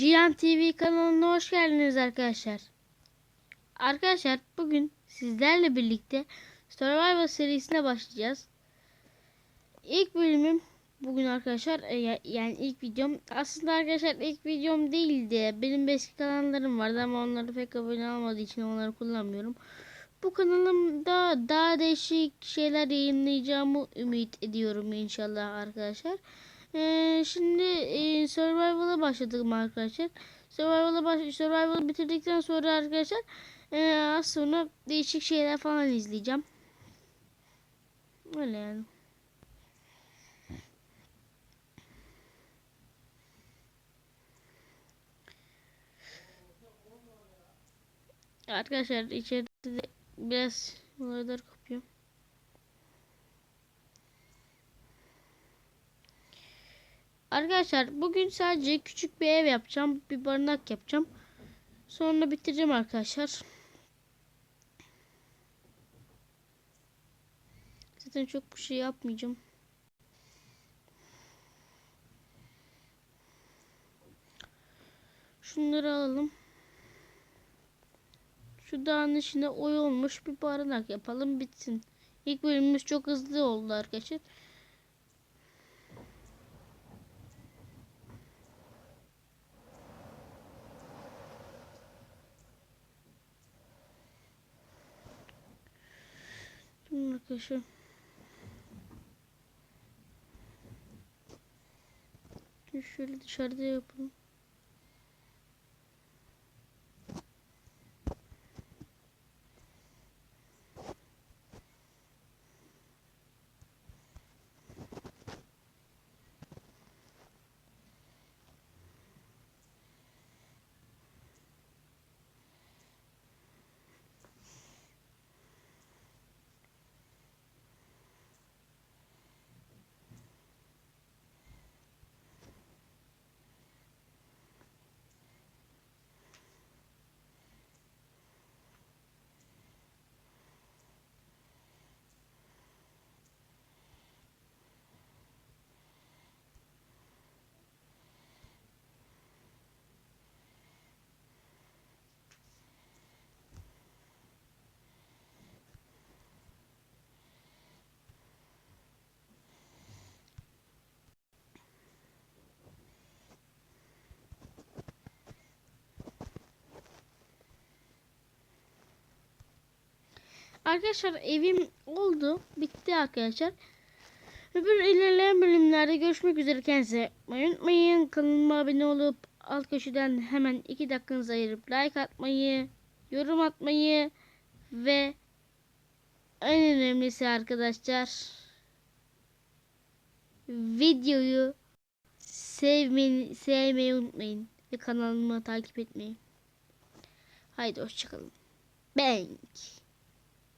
Cihan TV kanalına hoş geldiniz arkadaşlar. Arkadaşlar bugün sizlerle birlikte Survival serisine başlayacağız. İlk bölümüm bugün arkadaşlar e, ya- yani ilk videom aslında arkadaşlar ilk videom değildi. Benim eski kanallarım vardı ama onları pek abone olmadığı için onları kullanmıyorum. Bu kanalımda daha değişik şeyler yayınlayacağımı ümit ediyorum inşallah arkadaşlar. Ee, şimdi e, Survival'a başladık arkadaşlar. Survival'a baş Survival'ı bitirdikten sonra arkadaşlar e, az sonra değişik şeyler falan izleyeceğim. Öyle yani. Arkadaşlar içeride biraz olaylar Arkadaşlar bugün sadece küçük bir ev yapacağım. Bir barınak yapacağım. Sonra bitireceğim arkadaşlar. Zaten çok bir şey yapmayacağım. Şunları alalım. Şu dağın içine oy olmuş bir barınak yapalım bitsin. İlk bölümümüz çok hızlı oldu arkadaşlar. Şimdi arkadaşlar. Şöyle dışarıda yapalım. Arkadaşlar evim oldu. Bitti arkadaşlar. Öbür ilerleyen bölümlerde görüşmek üzere. Kendinize unutmayın. Kanalıma abone olup alt köşeden hemen 2 dakikanızı ayırıp like atmayı, yorum atmayı ve en önemlisi arkadaşlar videoyu sevmeyi, sevmeyi unutmayın ve kanalımı takip etmeyi. Haydi hoşçakalın. Bank.